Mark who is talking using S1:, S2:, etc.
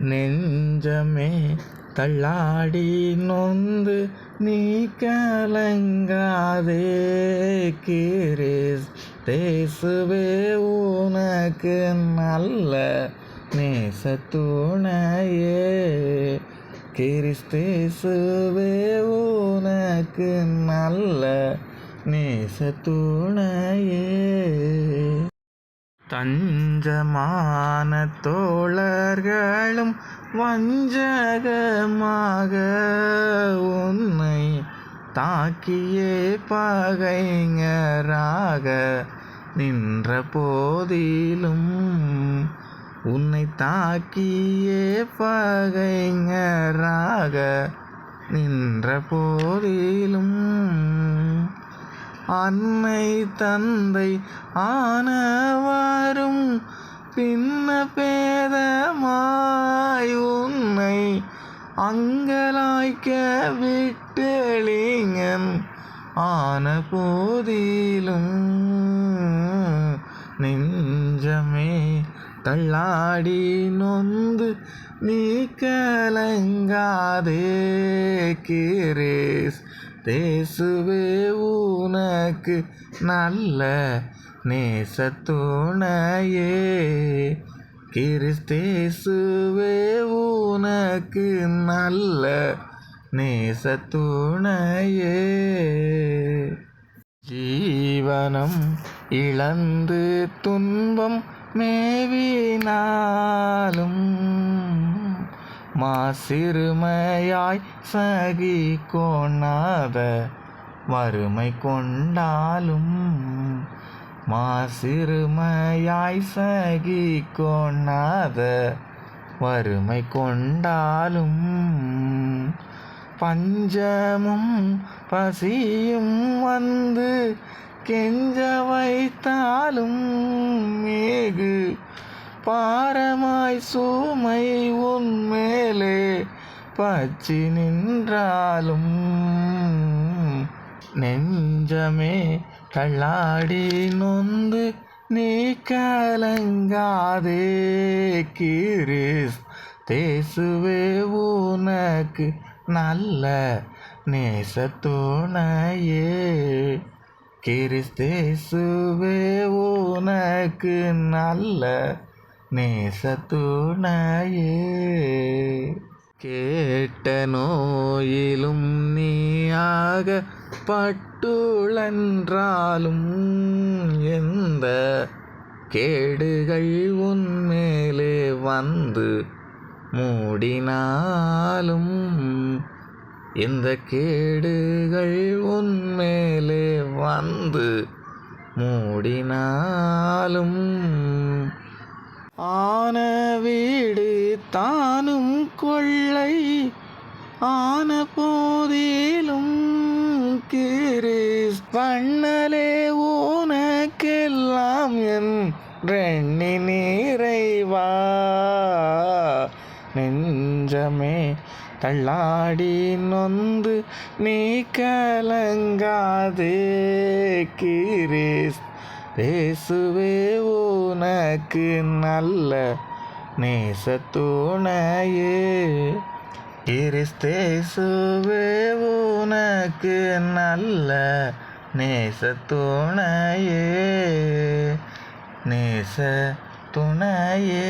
S1: நெஞ்சமே தள்ளாடி நொந்து நீ கலங்காதே கிரிஸ் தேசுவே உனக்கு நல்ல நேச நேசத்துணையே கிறிஸ்தேசுவே உனக்கு நல்ல நேச நேசத்துணையே. தஞ்சமான தோழர்களும் வஞ்சகமாக உன்னை தாக்கியே பகைஞராக நின்ற போதிலும் உன்னை தாக்கியே பகைஞராக நின்ற போதிலும் அன்னை தந்தை ஆனவாரும் பின்ன பேதமாய் உன்னை அங்கலாய்க்க விட்டெளிங்கன் ஆன போதிலும் நெஞ்சமே தள்ளாடி நொந்து நீ கலங்காதே கிரேஸ் தேசுவே ஊ உனக்கு நல்ல நேசத்துணையே. கிறிஸ்தேசுவே உனக்கு நல்ல நேசத்துணையே. ஜீவனம் இழந்து துன்பம் மேவினாலும் மாசிறுமையாய் சகி கொணாத வறுமை கொண்டாலும் மாசிறுமையாய் சகி கொணாத வறுமை கொண்டாலும் பஞ்சமும் பசியும் வந்து கெஞ்ச வைத்தாலும் மேகு பாரமாய் சூமை உன்மேலே பச்சி நின்றாலும் நெஞ்சமே கள்ளாடி நொந்து நீ கலங்காதே கிரிஸ் தேசுவே உனக்கு நல்ல நேசத்துணையே. கிறிஸ்தேசுவே உனக்கு நல்ல நேசத்துணையே. கேட்ட நோயிலும் நீயாக பட்டுழன்றாலும் எந்த கேடுகள் உன்மேலே வந்து மூடினாலும் எந்த கேடுகள் உன்மேலே வந்து மூடினாலும் ஆன வீடு தானும் கொள்ளை ஆன போதிலும் கிரீஸ் பண்ணலே உனக்கெல்லாம் என் ரெண்ணி நிறைவா நெஞ்சமே தள்ளாடி நொந்து நீ கலங்காதே கிரீஸ். பேசுவே உனக்கு நல்ல நேசத்துணையே கிறிஸ்தேசுவே உனக்கு நல்ல நேசத்துணையே. நேச துணையே